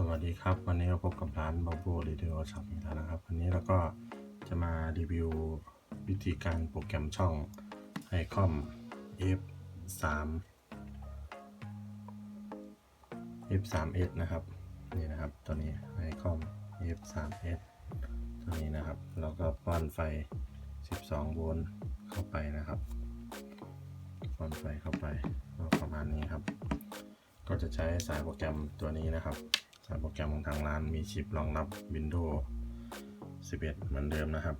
สวัสดีครับ วันนี้เราพบกับร้าน b o b o Radio Shop อีกแล้วนะครับ วันนี้เราก็จะมารีวิววิธีการโปรแกรมช่อง ICOM F3 F3S นะครับ นี่นะครับตัวนี้ ICOM F3S ตัวนี้นะครับแล้วก็ป้อนไฟ 12 โวลต์เข้าไปนะครับป้อนไฟเข้าไปก็ประมาณนี้ครับก็จะใช้สายโปรแกรมตัวนี้นะครับ สายโปรแกรมของทางร้านมีชิปรองรับ Windows 11 เหมือนเดิมนะครับ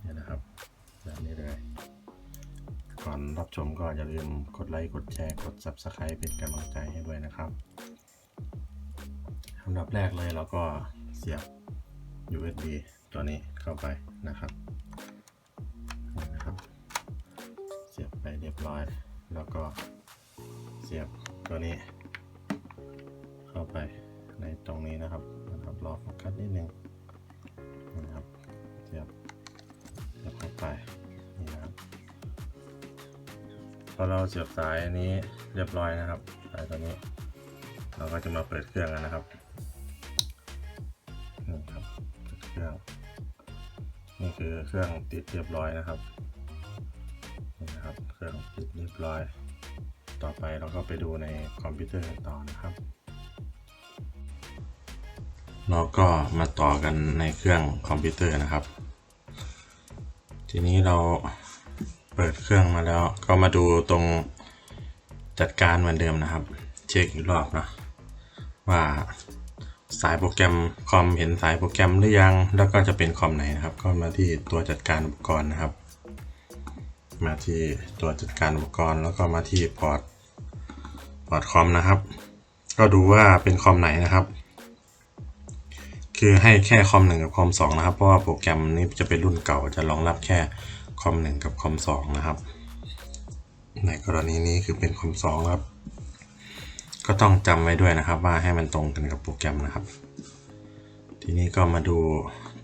เนี่ยนะครับแบบนี้เลย ก่อนรับชมก็อย่าลืมกดไลค์ กดแชร์ กด Subscribe เป็นกำลังใจให้ด้วยนะครับอันดับแรกเลยเราก็เสียบ USB ตัวนี้เข้าไปนะครับนี่นะครับ เสียบไปเรียบร้อย แล้วก็เสียบตัวนี้ เข้าไปในตรงนี้นะครับนะครับรอโฟกัสนิดนึงนะครับเสียบเสียบเข้าไปนี่นะครับพอเราเสียบสายอันนี้เรียบร้อยนะครับสายตัวนี้ เราก็จะมาเปิดเครื่องกันนะครับนี่ครับเปิดเครื่องนี่คือเครื่องติดเรียบร้อยนะครับนี่นะครับเครื่องติดเรียบร้อย ต่อไปเราก็ไปดูในคอมพิวเตอร์กันต่อนะครับ เราก็มาต่อกันในเครื่องคอมพิวเตอร์นะครับ ทีนี้เราเปิดเครื่องมาแล้วก็มาดูตรงจัดการเหมือนเดิมนะครับ เช็คอีกรอบนะว่าสายโปรแกรมคอมเห็นสายโปรแกรมหรือยัง แล้วก็จะเป็นคอมไหนนะครับ ก็มาที่ตัวจัดการอุปกรณ์นะครับ มาที่ตัวจัดการอุปกรณ์ แล้วก็มาที่พอร์ตพอร์ตคอมนะครับ ก็ดูว่าเป็นคอมไหนนะครับ คือให้แค่คอมหนึ่งกับคอมสองนะครับ เพราะว่าโปรแกรมนี้จะเป็นรุ่นเก่าจะรองรับแค่คอมหนึ่งกับคอมสองนะครับ ในกรณีนี้คือเป็นคอมสองครับ ก็ต้องจำไว้ด้วยนะครับ ว่าให้มันตรงกันกับโปรแกรมนะครับ ทีนี้ก็มาดู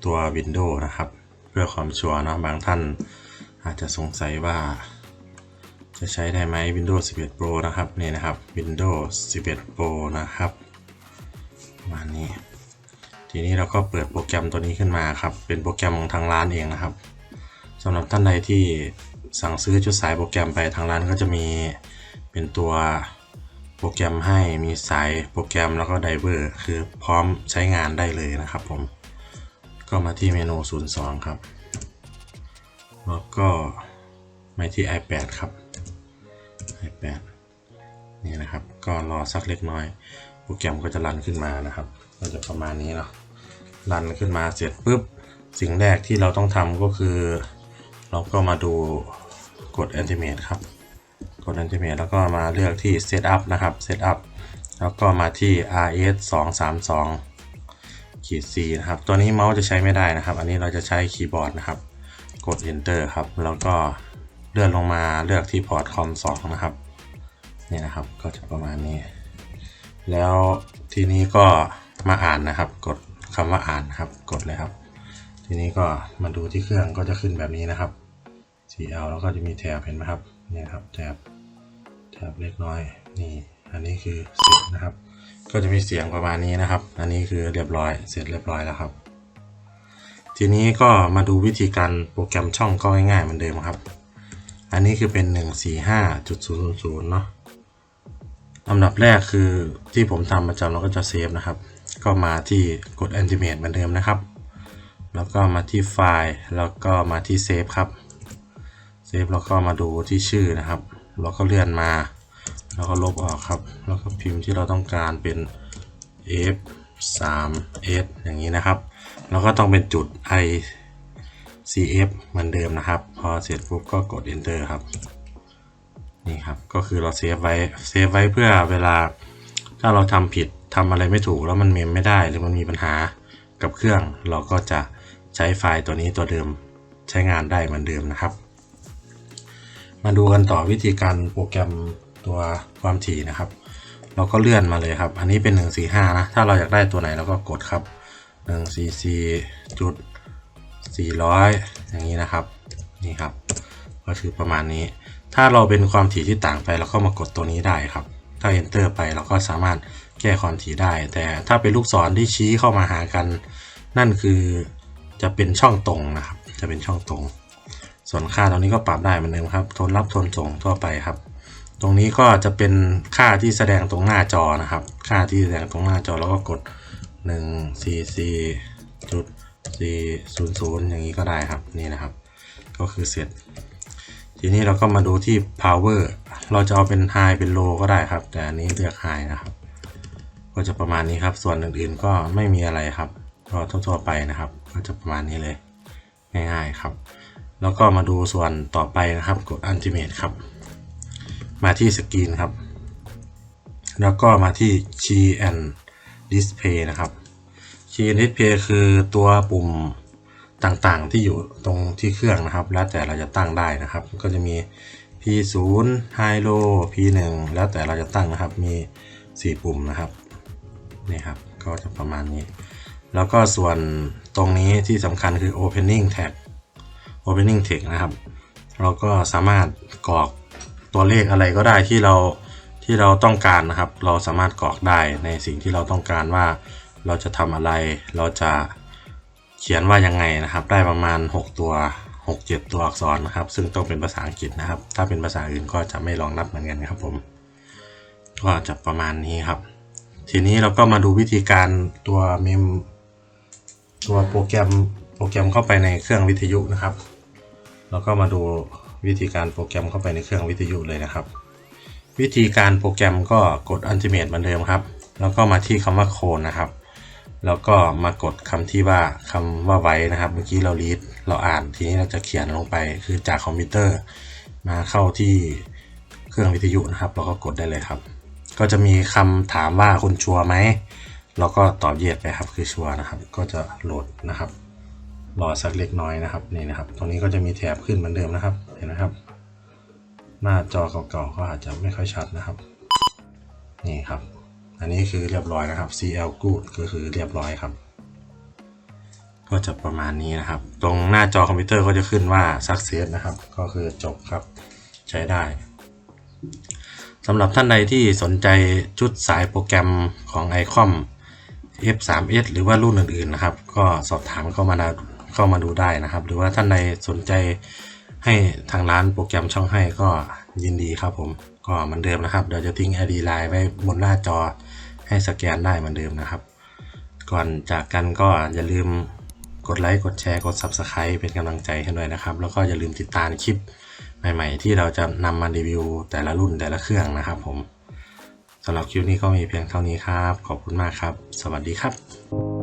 ตัว Windows นะครับ เพื่อความชัวร์นะบางท่านอาจจะสงสัยว่าจะใช้ได้ไหม Windows 11 Pro นะครับนี่นะครับ Windows 11 Pro นะครับ มานี้ ทีนี้เราก็เปิดโปรแกรมตัวนี้ขึ้นมาครับ เป็นโปรแกรมของทางร้านเองนะครับสำหรับท่านใดที่สั่งซื้อชุดสายโปรแกรมไปทางร้านก็จะมีเป็นตัวโปรแกรมให้มีสายโปรแกรมแล้วก็ไดเวอร์คือพร้อมใช้งานได้เลยนะครับผม ก็มาที่เมนู 02 ครับ แล้วก็มาที่ iPad ครับ iPad นี่นะครับ ก็รอสักเล็กน้อย โปรแกรมก็จะรันขึ้นมานะครับ ก็จะประมาณนี้เนาะ รันขึ้นมาเสร็จปุ๊บสิ่งแรกที่เราต้องทำก็คือ เราก็มาดูกด Animate ครับ กด Animate แล้วก็มาเลือกที่ Setup นะครับ Setup แล้วก็มาที่ RS 232ขีด C นะครับ ตัวนี้เมาส์จะใช้ไม่ได้นะครับ อันนี้เราจะใช้คีย์บอร์ดนะครับ กด Enter ครับ แล้วก็เลื่อนลงมาเลือกที่พอร์ตคอม2นะครับ นี่นะครับ ก็จะประมาณนี้ แล้วทีนี้ก็มาอ่านนะครับ กด คำว่าอ่านครับ กดเลยครับ ทีนี้ก็มาดูที่เครื่องก็จะขึ้นแบบนี้นะครับ CL แล้วก็จะมีแถบเห็นไหมครับเนี่ยครับแถบแถบเล็กน้อยนี่อันนี้คือเสร็จนะครับ ก็จะมีเสียงประมาณนี้นะครับ อันนี้คือเรียบร้อยเสร็จเรียบร้อยแล้วครับ ทีนี้ก็มาดูวิธีการโปรแกรมช่องก็ง่ายๆเหมือนเดิมครับ อันนี้คือเป็น 145.000เนาะลำดับแรกคือที่ผมทำประจำเราก็จะเซฟนะครับ ก็มาที่กด Animate เหมือนเดิมนะครับ แล้วก็มาที่ไฟล์แล้วก็มาที่เซฟครับเซฟแล้วก็มาดูที่ชื่อนะครับแล้วก็เลื่อนมา แล้วก็ลบออกครับ แล้วก็พิมพ์ที่เราต้องการเป็น f 3 s อย่างนี้นะครับ แล้วก็ต้องเป็นจุด i cf เหมือนเดิมนะครับ พอเสร็จปุ๊บก็กด enter ครับ นี่ครับ ก็คือเราเซฟไว้ เซฟไว้เพื่อเวลา ถ้าเราทำผิดทำอะไรไม่ถูกแล้วมันเมมไม่ได้หรือมันมีปัญหากับเครื่อง เราก็จะใช้ไฟล์ตัวนี้ตัวเดิมใช้งานได้เหมือนเดิมนะครับ มาดูกันต่อวิธีการโปรแกรมตัวความถี่นะครับ เราก็เลื่อนมาเลยครับ อันนี้เป็น 145 นะ ถ้าเราอยากได้ตัวไหนเราก็กดครับ144จุด400 อย่างนี้นะครับ นี่ครับ ก็คือประมาณนี้ ถ้าเราเป็นความถี่ที่ต่างไปเราก็มากดตัวนี้ได้ครับ ถ้า enter ไปเราก็สามารถแก้ความถี่ได้ แต่ถ้าเป็นลูกศรที่ชี้เข้ามาหากัน นั่นคือจะเป็นช่องตรงนะครับ จะเป็นช่องตรง ส่วนค่าตรงนี้ก็ปรับได้เหมือนเดิมครับ ทนรับทนส่งทั่วไปครับ ตรงนี้ก็จะเป็นค่าที่แสดงตรงหน้าจอนะครับ ค่าที่แสดงตรงหน้าจอแล้วก็กด1 4 4จุด4 0 0 อย่างนี้ก็ได้ครับ นี่นะครับ ก็คือเสร็จ ทีนี้เราก็มาดูที่ power เราจะเอาเป็น high เป็น low ก็ได้ครับ แต่อันนี้เลือก high นะครับ ก็จะประมาณนี้ครับ ส่วนอื่นๆก็ไม่มีอะไรครับก็ทั่วๆไปนะครับ ก็จะประมาณนี้เลยง่ายๆครับ แล้วก็มาดูส่วนต่อไปนะครับกด ultimate ครับ มาที่สกรีนครับ แล้วก็มาที่ key and display นะครับ key and display คือตัวปุ่ม ต่างๆ ที่อยู่ตรงที่เครื่องนะครับ แล้วแต่เราจะตั้งได้นะครับ ก็จะมี P0 High Low P1 แล้วแต่เราจะตั้งนะครับ มี 4 ปุ่มนะครับนี่ครับ ก็จะประมาณนี้ แล้วก็ส่วนตรงนี้ที่สำคัญคือ opening tag opening text นะครับ เราก็สามารถกรอกตัวเลขอะไรก็ได้ที่เราที่เราต้องการนะครับ เราสามารถกรอกได้ในสิ่งที่เราต้องการว่าเราจะทำอะไร เราจะ เขียนว่ายังไงนะครับ ได้ประมาณ 6 ตัว 6-7 ตัวอักษรนะครับ ซึ่งต้องเป็นภาษาอังกฤษนะครับ ถ้าเป็นภาษาอื่นก็จะไม่รองรับเหมือนกันครับผมก็จะประมาณนี้ครับ ทีนี้เราก็มาดูวิธีการตัวเมมตัวโปรแกรมโปรแกรมเข้าไปในเครื่องวิทยุนะครับแล้วก็มาดูวิธีการโปรแกรมเข้าไปในเครื่องวิทยุเลยนะครับ วิธีการโปรแกรมก็กด Ultimate เหมือนเดิมครับ แล้วก็มาที่คำว่าโคนนะครับ แล้วก็มากดคำที่ว่าคำว่าไว้นะครับ เมื่อกี้เราลีดเราอ่านทีนี้เราจะเขียนลงไปคือจากคอมพิวเตอร์ มาเข้าที่เครื่องวิทยุนะครับ เราก็กดได้เลยครับ ก็จะมีคำถามว่าคุณชัวร์ไหมเราก็ตอบเยสไปครับคือชัวร์นะครับ ก็จะโหลดนะครับรอสักเล็กน้อยนะครับนี่นะครับ ตรงนี้ก็จะมีแถบขึ้นเหมือนเดิมนะครับเห็นไหมครับ หน้าจอเก่าๆก็อาจจะไม่ค่อยชัดนะครับ นี่ครับ อันนี้คือเรียบร้อยนะครับ CL good ก็คือเรียบร้อยครับ ก็จะประมาณนี้นะครับ ตรงหน้าจอคอมพิวเตอร์ก็จะขึ้นว่า success นะครับ ก็คือจบครับใช้ได้สำหรับท่านใดที่สนใจชุดสายโปรแกรมของ ICOM F3S หรือว่ารุ่นอื่นๆนะครับ ก็สอบถามเข้ามาเข้ามาดูได้นะครับ หรือว่าท่านใดสนใจ ให้ทางร้านโปรแกรมช่องให้ก็ยินดีครับผม ก็เหมือนเดิมนะครับ เดี๋ยวจะทิ้ง ID Line ไว้บนหน้าจอให้สแกนได้เหมือนเดิมนะครับ ก่อนจากกันก็อย่าลืมกดไลค์กดแชร์กด Subscribe เป็นกำลังใจให้ด้วยนะครับ แล้วก็อย่าลืมติดตามคลิปใหม่ ๆ ที่เราจะนำมารีวิวแต่ละรุ่นแต่ละเครื่องนะครับผมสำหรับคลิปนี้ก็มีเพียงเท่านี้ครับ ขอบคุณมากครับ สวัสดีครับ